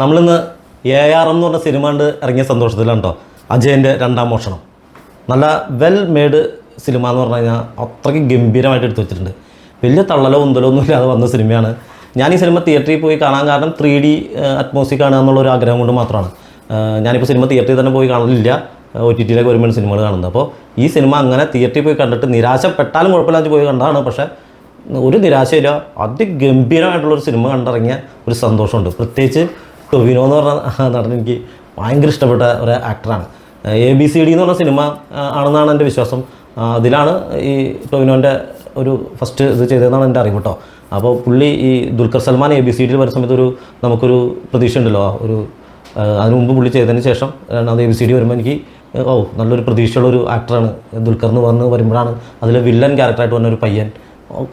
നമ്മളിന്ന് A R എന്ന് പറഞ്ഞ സിനിമ കണ്ട് ഇറങ്ങിയ സന്തോഷത്തിലാണ് കേട്ടോ അജയന്റെ രണ്ടാം മോഷണം. നല്ല വെൽ മെയ്ഡ് സിനിമ എന്ന് പറഞ്ഞു കഴിഞ്ഞാൽ അത്രയ്ക്ക് ഗംഭീരമായിട്ട് എടുത്തു വെച്ചിട്ടുണ്ട്. വലിയ തള്ളലോ ഉന്തലോ ഒന്നും ഇല്ലാതെ വന്ന സിനിമയാണ് ഞാൻ ഈ സിനിമ തിയേറ്ററിൽ പോയി കാണാൻ കാരണം ത്രീ ഡി അറ്റ്മോസ്ഫിക് കാണുക എന്നുള്ള ഒരു ആഗ്രഹം കൊണ്ട് മാത്രമാണ്. ഞാനിപ്പോൾ സിനിമ തിയേറ്ററിൽ തന്നെ പോയി കാണലില്ല. ഒ ടി ടിയിലേക്ക് വരുമ്പോൾ സിനിമകൾ കാണുന്നത്. അപ്പോൾ ഈ സിനിമ അങ്ങനെ തിയേറ്ററിൽ പോയി കണ്ടിട്ട് നിരാശപ്പെട്ടാലും കുഴപ്പമില്ലാതെ പോയി കണ്ടതാണ്. പക്ഷേ ഒരു നിരാശയില്ല അതിഗംഭീരമായിട്ടുള്ളൊരു സിനിമ കണ്ടിറങ്ങിയ ഒരു സന്തോഷമുണ്ട്. പ്രത്യേകിച്ച് ടൊവിനോ എന്ന് പറഞ്ഞ നടൻ എനിക്ക് ഭയങ്കര ഇഷ്ടപ്പെട്ട ഒരു ആക്ടറാണ് എ ബി സി ഡി എന്ന് പറഞ്ഞ സിനിമ ആണെന്നാണ് എന്റെ വിശ്വാസം. അതിലാണ് ഈ ടൊവിനോന്റെ ഒരു ഫസ്റ്റ് ഇത് ചെയ്തതെന്നാണ് എന്റെ അറിവ് കേട്ടോ. അപ്പോൾ പുള്ളി ഈ Dulquer Salmaan A B C ഡിയിൽ വരുന്ന സമയത്ത് ഒരു നമുക്കൊരു പ്രതീക്ഷ ഉണ്ടല്ലോ. ഒരു അതിനു മുമ്പ് പുള്ളി ചെയ്തതിന് ശേഷം രണ്ടാമത് എ ബി സി ഡി വരുമ്പോൾ എനിക്ക് ഓ നല്ലൊരു പ്രതീക്ഷയുള്ള ഒരു ആക്ടറാണ് ദുൽഖർ എന്ന് പറഞ്ഞ് വരുമ്പോഴാണ് അതിലെ വില്ലൻ ക്യാരക്ടറായിട്ട് വന്ന ഒരു പയ്യൻ.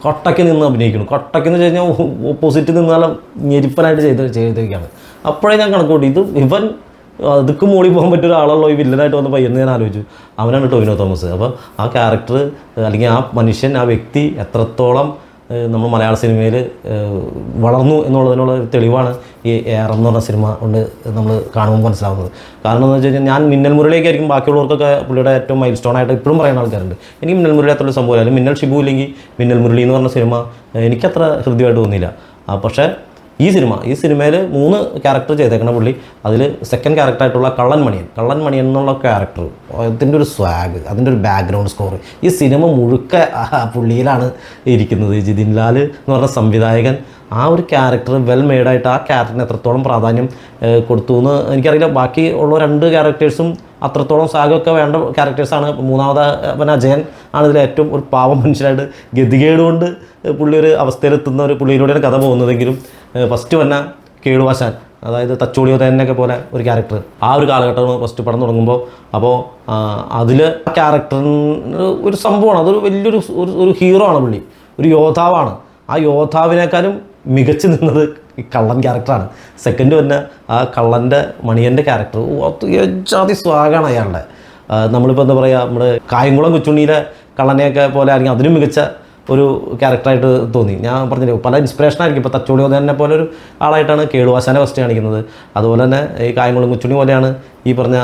കൊട്ടയ്ക്ക് നിന്ന് അഭിനയിക്കുന്നു. കൊട്ടയ്ക്ക് എന്ന് വെച്ച് കഴിഞ്ഞാൽ ഓപ്പോസിറ്റ് നിന്നാലും ഞെരിപ്പനായിട്ട് ചെയ്ത് ചെയ്തിരിക്കുകയാണ് അപ്പോഴേ ഞാൻ കണക്കൂട്ടി ഇത് ഇവൻ അതുക്ക് മൂടി പോകാൻ പറ്റിയ ഒരാളുള്ള ഈ വില്ലനായിട്ട് വന്ന പയ്യെന്ന് ഞാൻ ആലോചിച്ചു. അവനാണ് ടോവിനോ തോമസ്. അപ്പോൾ ആ ക്യാരക്ടർ അല്ലെങ്കിൽ ആ മനുഷ്യൻ ആ വ്യക്തി എത്രത്തോളം നമ്മൾ മലയാള സിനിമയിൽ വളർന്നു എന്നുള്ളതിനുള്ള തെളിവാണ് ഈ ഏറെ എന്ന് പറഞ്ഞ സിനിമ കൊണ്ട് നമ്മൾ കാണുമ്പോൾ മനസ്സിലാവുന്നത്. കാരണം എന്ന് വെച്ച് കഴിഞ്ഞാൽ ഞാൻ മിന്നൽ മുരളിയൊക്കെയായിരിക്കും ബാക്കിയുള്ളവർക്കൊക്കെ പുള്ളിയുടെ ഏറ്റവും മൈൽ സ്റ്റോൺ ആയിട്ട് ഇപ്പോഴും പറയുന്ന ആൾക്കാരുണ്ട്. എനിക്ക് മിന്നൽ മുരളി അത്ര സംഭവം അല്ലെങ്കിൽ മിന്നൽ ഷിബു ഇല്ലെങ്കിൽ മിന്നൽ മുരളി എന്ന് പറഞ്ഞ സിനിമ എനിക്കത്ര ഹൃദ്യമായിട്ട് തോന്നിയില്ല. പക്ഷേ ഈ സിനിമ ഈ സിനിമയിൽ മൂന്ന് ക്യാരക്ടർ ചെയ്തേക്കണ പുള്ളി. അതിൽ സെക്കൻഡ് ക്യാരക്ടറായിട്ടുള്ള കള്ളൻ മണിയൻ കള്ളൻ മണിയൻ എന്നുള്ള ക്യാരക്ടർ അതിന്റെ ഒരു സ്വാഗ് അതിന്റെ ഒരു ബാക്ക്ഗ്രൗണ്ട് സ്കോർ ഈ സിനിമ മുഴുക്ക പുള്ളിയിലാണ് ഇരിക്കുന്നത്. ജിതിൻ ലാൽ എന്ന് പറഞ്ഞ സംവിധായകൻ. ആ ഒരു ക്യാരക്ടർ വെൽ മെയ്ഡായിട്ട് ആ ക്യാരക്ടറിന് എത്രത്തോളം പ്രാധാന്യം കൊടുത്തു എന്ന് എനിക്കറിയില്ല. ബാക്കി ഉള്ള രണ്ട് ക്യാരക്ടേഴ്സും അത്രത്തോളം സാഗമൊക്കെ വേണ്ട ക്യാരക്ടേഴ്സാണ് മൂന്നാമത് അവൻ അജയൻ ആണ് ഇതിലെ ഏറ്റവും ഒരു പാവം മനുഷ്യനായിട്ട് ഗതികേട് കൊണ്ട് പുള്ളി ഒരു അവസ്ഥയിലെത്തുന്ന ഒരു പുള്ളിയിലൂടെയാണ് കഥ പോകുന്നതെങ്കിലും ഫസ്റ്റ് വന്ന കേളുവാശാൻ അതായത് തച്ചോളിയോതേനൊക്കെ പോലെ ഒരു ക്യാരക്ടർ ആ ഒരു കാലഘട്ടമാണ് ഫസ്റ്റ് പടം തുടങ്ങുമ്പോൾ. അപ്പോൾ അതിൽ ക്യാരക്ടറിന് ഒരു സംഭവമാണ്. അതൊരു വലിയൊരു ഒരു ഹീറോ ആണ് പുള്ളി. ഒരു യോദ്ധാവാണ്. ആ യോദ്ധാവിനേക്കാളും മികച്ചു നിന്നത് ഈ കള്ളൻ ക്യാരക്ടറാണ് സെക്കൻഡ് തന്നെ ആ കള്ളന്റെ മണിയന്റെ ക്യാരക്ടർ ജാതി സ്വാഗാണ് അയാളുടെ. നമ്മളിപ്പോൾ എന്താ പറയുക നമ്മുടെ കായംകുളം കൊച്ചുണ്ണിയിലെ കള്ളനെയൊക്കെ പോലെ ആയിരിക്കും അതിനും മികച്ച ഒരു ക്യാരക്ടറായിട്ട് തോന്നി. ഞാൻ പറഞ്ഞില്ലേ പല ഇൻസ്പിറേഷൻ ആയിരിക്കും. ഇപ്പോൾ തച്ചോളി ഉദയനെ പോലെ ഒരു ആളായിട്ടാണ് കേളുവാശാനെ ഫസ്റ്റ് കാണിക്കുന്നത്. അതുപോലെ തന്നെ ഈ കായംകുളം കൊച്ചുണ്ണി പോലെയാണ് ഈ പറഞ്ഞ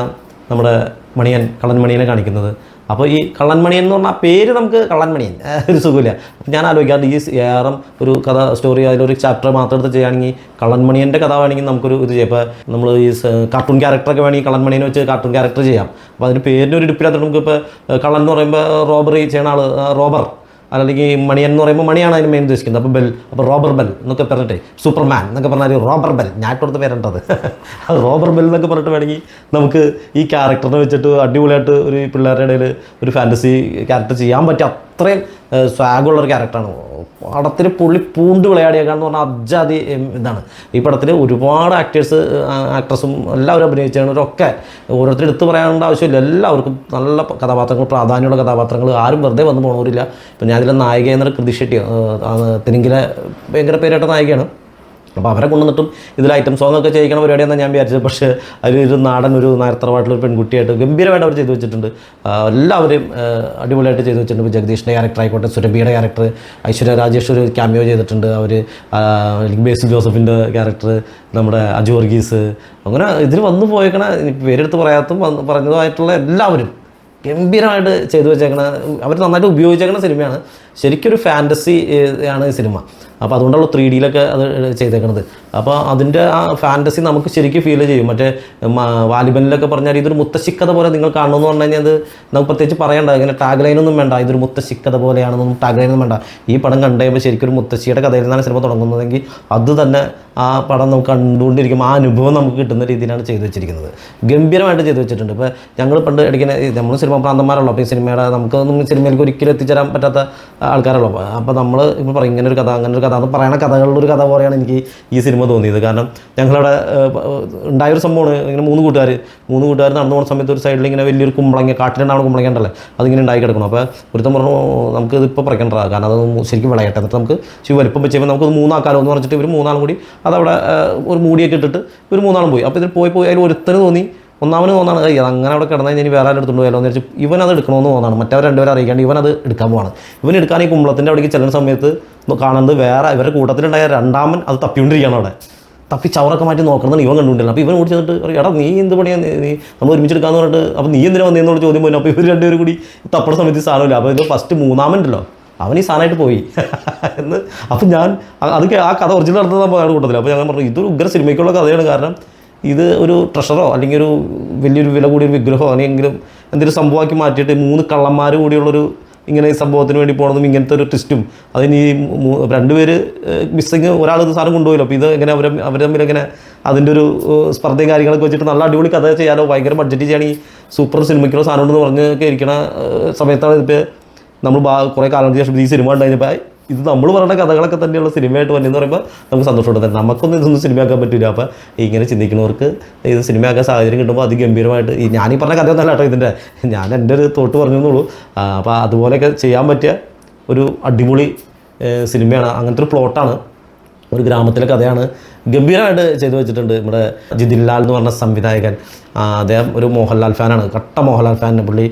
നമ്മുടെ മണിയൻ കള്ളൻ മണിയനെ കാണിക്കുന്നത്. അപ്പോൾ ഈ കള്ളൻമണി എന്ന് പറഞ്ഞാൽ പേര് നമുക്ക് കള്ളൻമണി ഒരു സുഖമില്ല. അപ്പോൾ ഞാൻ ആലോചിക്കാറുണ്ട് ഈ ഏറം ഒരു കഥ സ്റ്റോറി അതിലൊരു ചാപ്റ്റർ മാത്രം എടുത്ത് ചെയ്യുകയാണെങ്കിൽ കള്ളൻ മണിയന്റെ കഥ വേണമെങ്കിൽ നമുക്കൊരു ഇത് ചെയ്യാം. ഇപ്പോൾ നമ്മൾ ഈ കാർട്ടൂൺ ക്യാരക്ടറൊക്കെ വേണമെങ്കിൽ കള്ളൻ മണിയനെ വെച്ച് കാർട്ടൂൺ ക്യാരക്ടർ ചെയ്യാം. അപ്പോൾ അതിന് പേരിന്റെ ഒരു ഇടുപ്പിലാത്ത നമുക്ക് ഇപ്പോൾ കള്ളൻ എന്ന് പറയുമ്പോൾ റോബറി ചെയ്യണ ആൾ റോബർ അല്ലെങ്കിൽ മണിയൻ എന്ന് പറയുമ്പോൾ മണിയാണ് അതിന് മെയിൻ ഉദ്ദേശിക്കുന്നത്. അപ്പോൾ ബെൽ അപ്പോൾ റോബർ ബെൽ എന്നൊക്കെ പറഞ്ഞിട്ട് സൂപ്പർമാൻ എന്നൊക്കെ പറഞ്ഞാൽ റോബർ ബെൽ. ഞാൻ കൊടുത്ത് പേരുണ്ടത്. അത് റോബർ ബെൽ എന്നൊക്കെ പറഞ്ഞിട്ട് വേണമെങ്കിൽ നമുക്ക് ഈ ക്യാരക്ടറിനെ വെച്ചിട്ട് അടിപൊളിയായിട്ട് ഒരു പിള്ളേരുടെ ഇടയിൽ ഒരു ഫാന്റസി ക്യാരക്ടർ ചെയ്യാൻ പറ്റിയ അത്രയും സ്വാഗുള്ള ഒരു ക്യാരക്ടറാണ് പടത്തിൽ പുള്ളി പൂണ്ട് വിളയാടിയേക്കാന്ന് പറഞ്ഞാൽ അജാതി ഇതാണ്. ഈ പടത്തിൽ ഒരുപാട് ആക്ടേഴ്സ് ആക്ട്രസും എല്ലാവരും അഭിനയിച്ചവരൊക്കെ ഓരോരുത്തരും എടുത്തു പറയാനുള്ള ആവശ്യമില്ല. എല്ലാവർക്കും നല്ല കഥാപാത്രങ്ങൾ പ്രാധാന്യമുള്ള കഥാപാത്രങ്ങൾ. ആരും വെറുതെ വന്ന് പോകണവരില്ല ഇപ്പം ഞാനിതിലെ നായിക എന്നൊരു കൃതി ഷെട്ടി തെലുങ്കിലെ ഭയങ്കര പേരായിട്ട് നായികയാണ്. അപ്പോൾ അവരെ കൊണ്ടുവന്നിട്ടും ഇതിൽ ഐറ്റം സോങ് ഒക്കെ ചെയ്യിക്കണ പരിപാടിയെന്നാണ് ഞാൻ വിചാരിച്ചത്. പക്ഷേ ഒരു നാടൻ ഒരു നായർത്തറവായിട്ടുള്ള ഒരു പെൺകുട്ടിയായിട്ട് ഗംഭീരമായിട്ട് അവർ ചെയ്തു വെച്ചിട്ടുണ്ട്. എല്ലാവരും അടിപൊളിയായിട്ട് ചെയ്തു വെച്ചിട്ടുണ്ട്. ജഗദീഷിന്റെ ക്യാരക്ടർ ആയിക്കോട്ടെ സുരഭിയുടെ ക്യാരക്ടർ ഐശ്വര്യ രാജേഷ് ഒരു ക്യാമിയോ ചെയ്തിട്ടുണ്ട്. അവർ ബേസിൽ ജോസഫിന്റെ ക്യാരക്ടർ നമ്മുടെ അജു വർഗീസ് അങ്ങനെ ഇതിൽ വന്നു പോയേക്കണ പേരെടുത്ത് പറയാത്തും പറഞ്ഞതുമായിട്ടുള്ള എല്ലാവരും ഗംഭീരമായിട്ട് ചെയ്തു വെച്ചേക്കണ അവർ നന്നായിട്ട് ഉപയോഗിച്ചേക്കണ സിനിമയാണ് ശരിക്കും ഒരു ഫാന്റസി ആണ് ഈ സിനിമ അപ്പോൾ അതുകൊണ്ടുള്ള ത്രീ ഡിയിലൊക്കെ അത് ചെയ്തേക്കണത്. അപ്പോൾ അതിന്റെ ആ ഫാന്റസി നമുക്ക് ശരിക്കും ഫീൽ ചെയ്യും. മറ്റേ വാലിബനിലൊക്കെ പറഞ്ഞാൽ ഇതൊരു മുത്തശ്ശിക്കഥ പോലെ നിങ്ങൾ കാണണമെന്ന് പറഞ്ഞു കഴിഞ്ഞാൽ അത് നമുക്ക് പ്രത്യേകിച്ച് പറയണ്ട. ഇങ്ങനെ ടാഗ് ലൈനൊന്നും വേണ്ട. ഇതൊരു മുത്തശ്ശിക്കഥ പോലെയാണെന്നൊന്നും ടാഗ് ലൈനൊന്നും വേണ്ട. ഈ പടം കണ്ടു കഴിയുമ്പോൾ ശരിക്കും ഒരു മുത്തശ്ശിയുടെ കഥയിൽ നിന്നാണ് സിനിമ തുടങ്ങുന്നതെങ്കിൽ അത് തന്നെ ആ പടം നമുക്ക് കണ്ടുകൊണ്ടിരിക്കുമ്പോൾ ആ അനുഭവം നമുക്ക് കിട്ടുന്ന രീതിയിലാണ് ചെയ്തു വെച്ചിരിക്കുന്നത്. ഗംഭീരമായിട്ട് ചെയ്തു വെച്ചിട്ടുണ്ട്. ഇപ്പോൾ ഞങ്ങൾ പണ്ട് ഇടയ്ക്കിനെ നമ്മൾ സിനിമ പ്രാന്തന്മാരുള്ളൂ അപ്പോൾ ഈ സിനിമയുടെ നമുക്കൊന്നും സിനിമയിലേക്ക് ഒരിക്കലും എത്തിച്ചേരാൻ പറ്റാത്ത ആൾക്കാരുള്ളൂ അപ്പോൾ നമ്മൾ ഇപ്പോൾ പറയും ഇങ്ങനെ ഒരു കഥ അങ്ങനെ ഒരു കഥ അത് പറയണ കഥകളുടെ ഒരു കഥ പോലെയാണ് എനിക്ക് ഈ സിനിമ തോന്നിയത്. കാരണം ഞങ്ങളവിടെ ഉണ്ടായൊരു സംഭവമാണ് ഇങ്ങനെ മൂന്ന് കൂട്ടുകാർ മൂന്ന് കൂട്ടുകാർ നടന്നു പോകുന്ന സമയത്ത് ഒരു സൈഡിൽ ഇങ്ങനെ വലിയൊരു കുമ്പളങ്ങ കാട്ടിലുണ്ടാവുന്ന കുമ്പളങ്ങ ഉണ്ടല്ലേ അതിങ്ങനെ ഉണ്ടായി കിടക്കണം അപ്പോൾ ഒരുത്തം പറഞ്ഞു നമുക്ക് ഇതിപ്പോൾ പറിക്കണ്ട കാരണം അത് ശരിക്കും വിളയട്ടെ. എന്നിട്ട് നമുക്ക് ശിവ വലിപ്പം വെച്ച് കഴിയുമ്പോൾ നമുക്ക് മൂന്നാക്കാലോ എന്ന് പറഞ്ഞിട്ട് ഇവർ മൂന്നാളും കൂടി അതവിടെ ഒരു മൂടിയൊക്കെ ഇട്ടിട്ട് ഇവർ മൂന്നാളും പോയി. അപ്പോൾ ഇതിൽ പോയി പോയി അതിൽ ഒരുത്തന് തോന്നി ഒന്നാമന് തോന്നാണ് "ഏയ്, അത് അങ്ങനെ അവിടെ കിടന്നാൽ ഇനി വേറെ ആരും വേലോ എന്ന് വെച്ചാൽ ഇവൻ അത് എടുക്കണമെന്ന് തോന്നാണ്. മറ്റവർ രണ്ടുപേരെ അറിയിക്കാണ്ട് ഇവൻ അത് എടുക്കാൻ പോവാണ്. ഇവൻ എടുക്കാൻ ഈ കുമ്പളത്തിന്റെ അവിടേക്ക് ചെല്ലുന്ന സമയത്ത് കാണുന്നത് വേറെ ഇവരുടെ കൂട്ടത്തിലുണ്ടായ രണ്ടാമൻ അത് തപ്പിക്കൊണ്ടിരിക്കുകയാണ് അവിടെ. തപ്പി ചവറൊക്കെ മാറ്റി നോക്കണമെന്ന് ഇവൻ കണ്ടുകൊണ്ടില്ല. അപ്പോൾ ഇവൻ കൂടി ചെന്നിട്ട് എടാ നീ എന്ത് പണിയാ? നീ നമ്മൾ ഒരുമിച്ച് എടുക്കാന്ന് പറഞ്ഞിട്ട് അപ്പോൾ നീ എന്തിനാ വന്നതെന്നുള്ള ചോദ്യം പോയി അപ്പോൾ ഇവർ രണ്ടുപേരും കൂടി തപ്പണ സമയത്ത് സാധനമില്ല അപ്പോൾ ഇത് ഫസ്റ്റ് മൂന്നാമനുണ്ടല്ലോ അവൻ ഈ സാധനമായിട്ട് പോയി. എന്ന് അപ്പം ഞാൻ അത് ആ കഥ ഒറിജിനൽ നടത്തുന്ന കൂട്ടത്തില്ല അപ്പോൾ ഞാൻ പറഞ്ഞു ഇതൊരു ഉഗ്ര സിനിമയ്ക്കുള്ള കഥയാണ്. കാരണം ഇത് ഒരു ട്രഷറോ അല്ലെങ്കിൽ ഒരു വലിയൊരു വില കൂടിയ ഒരു വിഗ്രഹമോ അല്ലെങ്കിലും എന്തെങ്കിലും സംഭവമാക്കി മാറ്റിയിട്ട് മൂന്ന് കള്ളന്മാർ കൂടിയുള്ളൊരു ഇങ്ങനെ ഈ സംഭവത്തിന് വേണ്ടി പോകണതും ഇങ്ങനത്തെ ഒരു ട്വിസ്റ്റും അതിന് ഈ രണ്ടുപേര് മിസ്സിങ് ഒരാൾ ഇത് സാധനം കൊണ്ടുപോയല്ലോ. അപ്പോൾ ഇത് എങ്ങനെ അവരെ അവർ തമ്മിൽ എങ്ങനെ അതിന്റെ ഒരു സ്പർദ്ധയും കാര്യങ്ങളൊക്കെ വെച്ചിട്ട് നല്ല അടിപൊളി കഥ ചെയ്യാനോ ഭയങ്കര ബഡ്ജറ്റ് ചെയ്യുകയാണെങ്കിൽ സൂപ്പർ സിനിമയ്ക്കുള്ള സാധനം ഉണ്ടെന്ന് പറഞ്ഞൊക്കെ ഇരിക്കണ സമയത്താണ് ഇതിപ്പോൾ നമ്മൾ കുറേ കാലങ്ങൾക്ക് ശേഷം ഈ സിനിമ ഉണ്ടായിരുന്നപ്പോൾ ഇത് നമ്മൾ പറയുന്ന കഥകളൊക്കെ തന്നെയുള്ള സിനിമയായിട്ട് വന്നെന്ന് പറയുമ്പോൾ നമുക്ക് സന്തോഷമുണ്ട്. തന്നെ നമുക്കൊന്നും ഇതൊന്നും സിനിമയാക്കാൻ പറ്റില്ല അപ്പോൾ ഇങ്ങനെ ചിന്തിക്കുന്നവർക്ക് ഇത് സിനിമയാക്കാൻ സാഹചര്യം കിട്ടുമ്പോൾ അതിഗംഭീരമായിട്ട് ഈ ഞാനീ പറഞ്ഞ കഥയൊന്നല്ല കേട്ടോ ഇതിന്റെ ഞാൻ എന്റെ ഒരു തോട്ട് പറഞ്ഞെന്നുള്ളൂ അപ്പോൾ അതുപോലെയൊക്കെ ചെയ്യാൻ പറ്റിയ ഒരു അടിപൊളി സിനിമയാണ്. അങ്ങനത്തെ ഒരു പ്ലോട്ടാണ് ഒരു ഗ്രാമത്തിലെ കഥയാണ്. ഗംഭീരമായിട്ട് ചെയ്തു വെച്ചിട്ടുണ്ട് നമ്മുടെ ജിതിൻലാൽ എന്ന് പറഞ്ഞ സംവിധായകൻ. അദ്ദേഹം ഒരു മോഹൻലാൽ ഫാനാണ് കട്ട മോഹൻലാൽ ഫാൻ പുള്ളി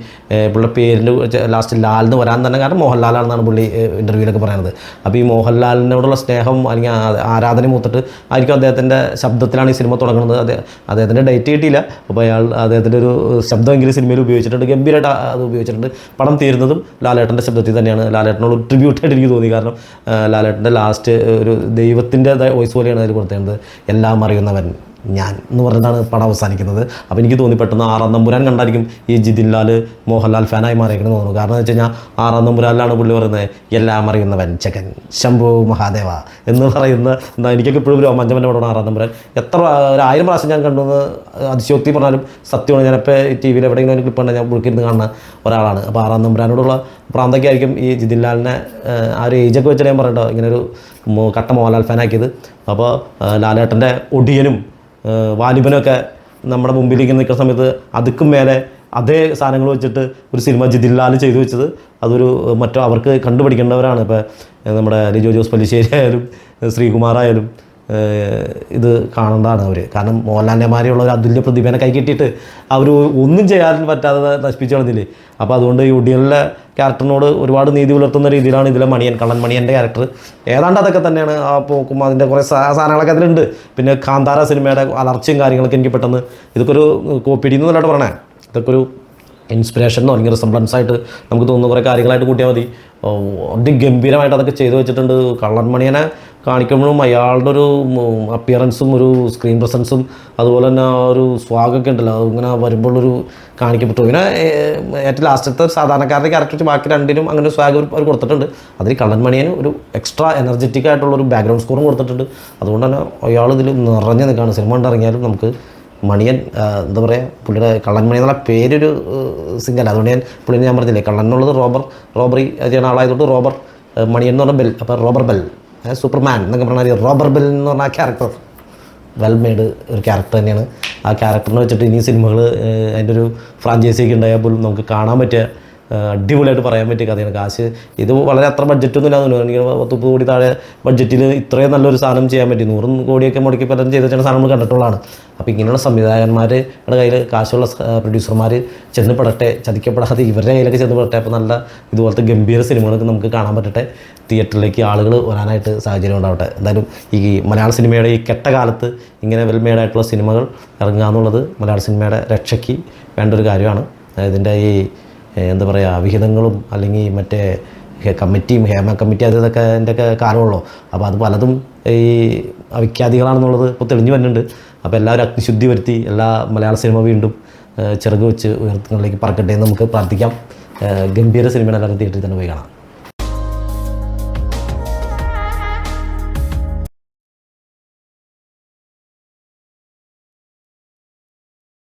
പുള്ളിയുടെ പേരിന്റെ ലാസ്റ്റ് ലാൽ എന്ന് വരാൻ തന്നെ കാരണം മോഹൻലാലാണെന്നാണ് പുള്ളി ഇന്റർവ്യൂവിലൊക്കെ പറയുന്നത് അപ്പോൾ ഈ മോഹൻലാലിനോടുള്ള സ്നേഹം അല്ലെങ്കിൽ ആരാധന മൂത്തിട്ട് ആയിരിക്കും അദ്ദേഹത്തിന്റെ ശബ്ദത്തിലാണ് ഈ സിനിമ തുടങ്ങുന്നത്. അദ്ദേഹം അദ്ദേഹത്തിന്റെ ഡേറ്റ് കിട്ടിയില്ല. അപ്പോൾ അയാൾ അദ്ദേഹത്തിന്റെ ഒരു ശബ്ദമെങ്കിലും സിനിമയിൽ ഉപയോഗിച്ചിട്ടുണ്ട്. ഗംഭീരമായിട്ട് അത് ഉപയോഗിച്ചിട്ടുണ്ട്. പടം തീരുന്നതും ലാലേട്ടന്റെ ശബ്ദത്തിൽ തന്നെയാണ്. ലാലേട്ടനോട് ട്രിബ്യൂട്ടായിട്ട് എനിക്ക് തോന്നി. കാരണം ലാലേട്ടന്റെ ലാസ്റ്റ് ഒരു ദൈവത്തിന്റെ വോയിസ് പോലെയാണ് അതിൽ കൊടുത്തിരുന്നത് എല്ലാം അറിയുന്നവൻ ഞാൻ എന്ന് പറഞ്ഞിട്ടാണ് പടം അവസാനിക്കുന്നത്. അപ്പോൾ എനിക്ക് തോന്നി പെട്ടെന്ന് ആറാം നമ്പുരാൻ കണ്ടായിരിക്കും ഈ ജിതിൻലാൽ മോഹൻലാൽ ഫാനായി മാറിയേക്കണമെന്ന് തോന്നുന്നു. കാരണം എന്ന് വെച്ച് കഴിഞ്ഞാൽ ആറാം തമ്പുരാനിലാണ് പുള്ളി പറയുന്നത് എല്ലാം അറിയുന്നവൻ ചകൻ ശംഭു മഹാദേവ എന്ന് പറയുന്ന എന്താ എനിക്കൊക്കെ ഇപ്പോഴും ഒരു അമ്മഞ്ചമ്മന്റെ പടമാണ് ആറാം നമ്പുരാൻ എത്ര ഒരു ആയിരം പ്രാവശ്യം ഞാൻ കണ്ടുവന്ന് അതിശോക്തി പറഞ്ഞാലും സത്യമാണ്. ഞാനിപ്പോൾ ടി വിയിൽ എവിടെയെങ്കിലും ഒരു ക്ലിപ്പ് ഞാൻ പുള്ളിക്കിരുന്ന് കാണുന്ന ഒരാളാണ്. അപ്പോൾ ആറാം നമ്പുരാനോടുള്ള പ്രാന്തൊക്കെ ആയിരിക്കും ഈ ജിതിൻലാലിനെ ആ ഒരു ഏജൊക്കെ വെച്ചിട്ട് ഞാൻ പറയട്ടോ ഇങ്ങനെ ഒരു കട്ട മോഹൻലാൽ ഫാനാക്കിയത് അപ്പോൾ ലാലേട്ടന്റെ ഒടിയനും വാലിബനൊക്കെ നമ്മുടെ മുമ്പിലേക്ക് നിൽക്കുന്ന സമയത്ത് അതുക്കും മേലെ അതേ സാധനങ്ങൾ വെച്ചിട്ട് ഒരു സിനിമ ജിതിൻലാൽ ചെയ്തു വെച്ചത്. അതൊരു മറ്റോ അവർക്ക് കണ്ടുപിടിക്കേണ്ടവരാണ് ഇപ്പോൾ നമ്മുടെ ലിജോ ജോസ് പല്ലിശ്ശേരി ആയാലും ഏഹ് ഇത് കാണേണ്ടതാണ് അവർ കാരണം മോഹൻലാലിനെ ഒരു അതുല്യ പ്രതിഭേനെ കൈ കിട്ടിയിട്ട് അവർ ഒന്നും ചെയ്യാൻ പറ്റാതെ നശിപ്പിച്ചു കളഞ്ഞില്ലേ അപ്പോൾ അതുകൊണ്ട് ഈ എല്ലിലെ ക്യാരക്ടറിനോട് ഒരുപാട് നീതി പുലർത്തുന്ന രീതിയിലാണ് ഇതിലെ മണിയൻ കള്ളൻ മണിയന്റെ ക്യാരക്ടർ. ഏതാണ്ട് അതൊക്കെ തന്നെയാണ് ആ പോക്കും അതിന്റെ കുറേ സാധനങ്ങളൊക്കെ അതിലുണ്ട്. പിന്നെ കാന്താര സിനിമയുടെ അലർച്ചയും കാര്യങ്ങളൊക്കെ എനിക്ക് പെട്ടെന്ന് ഇതൊക്കെ ഒരു കോപ്പിടി എന്നല്ലാണ്ട് പറയണേ. ഇതൊക്കെ ഒരു ഇൻസ്പിറേഷനോ അല്ലെങ്കിൽ റിസംബ്ലൻസ് ആയിട്ട് നമുക്ക് തോന്നുന്ന കുറേ കാര്യങ്ങളായിട്ട് കൂട്ടിയാൽ മതി. അതിഗംഭീരമായിട്ട് അതൊക്കെ ചെയ്തു വെച്ചിട്ടുണ്ട്. കള്ളൻമണിയനെ കാണിക്കുമ്പോഴും അയാളുടെ ഒരു അപ്പിയറൻസും ഒരു സ്ക്രീൻ പ്രസൻസും അതുപോലെ തന്നെ ആ ഒരു സ്വാഗൊക്കെ ഉണ്ടല്ലോ അതിങ്ങനെ വരുമ്പോഴൊരു കാണിക്കപ്പെട്ടു. പിന്നെ ഏറ്റവും ലാസ്റ്റത്തെ സാധാരണക്കാരുടെ ക്യാരക്ടർ ബാക്കി രണ്ടിനും അങ്ങനെ ഒരു സ്വാഗ് അവർ കൊടുത്തിട്ടുണ്ട്. അതിൽ കള്ളൻമണിയന് ഒരു എക്സ്ട്രാ എനർജറ്റിക് ആയിട്ടുള്ള ഒരു ബാക്ക്ഗ്രൗണ്ട് സ്കോറും കൊടുത്തിട്ടുണ്ട്. അതുകൊണ്ട് തന്നെ അയാൾ ഇതിൽ നിറഞ്ഞു നിൽക്കുകയാണ്. സിനിമ കണ്ടിറങ്ങിയാലും നമുക്ക് മണിയൻ എന്താ പറയുക പുള്ളിയുടെ കള്ളൻ മണി എന്നുള്ള പേരൊരു സിംഗല്ല അതുകൊണ്ട് ഞാൻ പുള്ളിനെ ഞാൻ പറഞ്ഞില്ലേ? കള്ളൻ എന്നുള്ളത് റോബർ റോബറി ചെയ്യുന്ന ആളായതുകൊണ്ട് റോബർ മണിയൻ എന്ന് പറഞ്ഞ ബെൽ അപ്പോൾ റോബർ ബെൽ. സൂപ്പർമാൻ എന്നൊക്കെ പറഞ്ഞാൽ റോബർ ബെൽ എന്ന് പറഞ്ഞ ആ ക്യാരക്ടർ വെൽ മെയ്ഡ് ഒരു ക്യാരക്ടർ തന്നെയാണ്. ആ ക്യാരക്ടറിനെ വെച്ചിട്ട് ഇനി സിനിമകൾ അതിന്റെ ഒരു ഫ്രാഞ്ചൈസി ഒക്കെ ഉണ്ടായാൽ പോലും നമുക്ക് കാണാൻ പറ്റിയ അടിപൊളിയായിട്ട് പറയാൻ പറ്റിയ കഥയാണ്. കാശ് ഇത് വളരെ അത്ര ബഡ്ജറ്റൊന്നും ഇല്ലാന്ന് തോന്നുന്നു. എനിക്ക് പത്ത് മുപ്പത് കോടി താഴെ ബഡ്ജറ്റിൽ ഇത്രയും നല്ലൊരു സാധനം ചെയ്യാൻ പറ്റി. നൂറും കോടിയൊക്കെ മുടക്കി പലരും ചെയ്ത ചില സാധനം കണ്ടിട്ടുള്ളതാണ്. അപ്പോൾ ഇങ്ങനെയുള്ള സംവിധായകന്മാരുടെ കയ്യിൽ കാശുള്ള പ്രൊഡ്യൂസർമാർ ചെന്ന് പെടട്ടെ ചതിക്കപ്പെടാതെ ഇവരുടെ കയ്യിലൊക്കെ ചെന്ന് പെടട്ടെ. അപ്പോൾ നല്ല ഇതുപോലത്തെ ഗംഭീര സിനിമകളൊക്കെ നമുക്ക് കാണാൻ പറ്റട്ടെ. തിയേറ്ററിലേക്ക് ആളുകൾ വരാനായിട്ട് സാഹചര്യം ഉണ്ടാവട്ടെ. എന്തായാലും ഈ മലയാള സിനിമയുടെ ഈ കെട്ട കാലത്ത് ഇങ്ങനെ വെൽമെയ്ഡായിട്ടുള്ള സിനിമകൾ ഇറങ്ങുക എന്നുള്ളത് മലയാള സിനിമയുടെ രക്ഷയ്ക്ക് വേണ്ട ഒരു കാര്യമാണ് ഇതിന്റെ ഈ എന്താ പറയുക വിഹിതങ്ങളും അല്ലെങ്കിൽ മറ്റേ കമ്മിറ്റിയും ഹേമ കമ്മിറ്റി അത് ഇതൊക്കെ അതിന്റെയൊക്കെ കാലമുള്ളൂ അപ്പോൾ അത് പലതും ഈ അവിഖ്യാതികളാണെന്നുള്ളത് ഇപ്പോൾ തെളിഞ്ഞു വരുന്നുണ്ട് അപ്പോൾ എല്ലാവരും അഗ്നിശുദ്ധി വരുത്തി എല്ലാ മലയാള സിനിമ വീണ്ടും ചിറക് വെച്ച് ഉയർത്തുകളിലേക്ക് പറക്കട്ടെ എന്ന് നമുക്ക് പ്രാർത്ഥിക്കാം. ഗംഭീര സിനിമയുടെ എല്ലാവരും തിയേറ്ററിൽ തന്നെ പോയി കാണാം.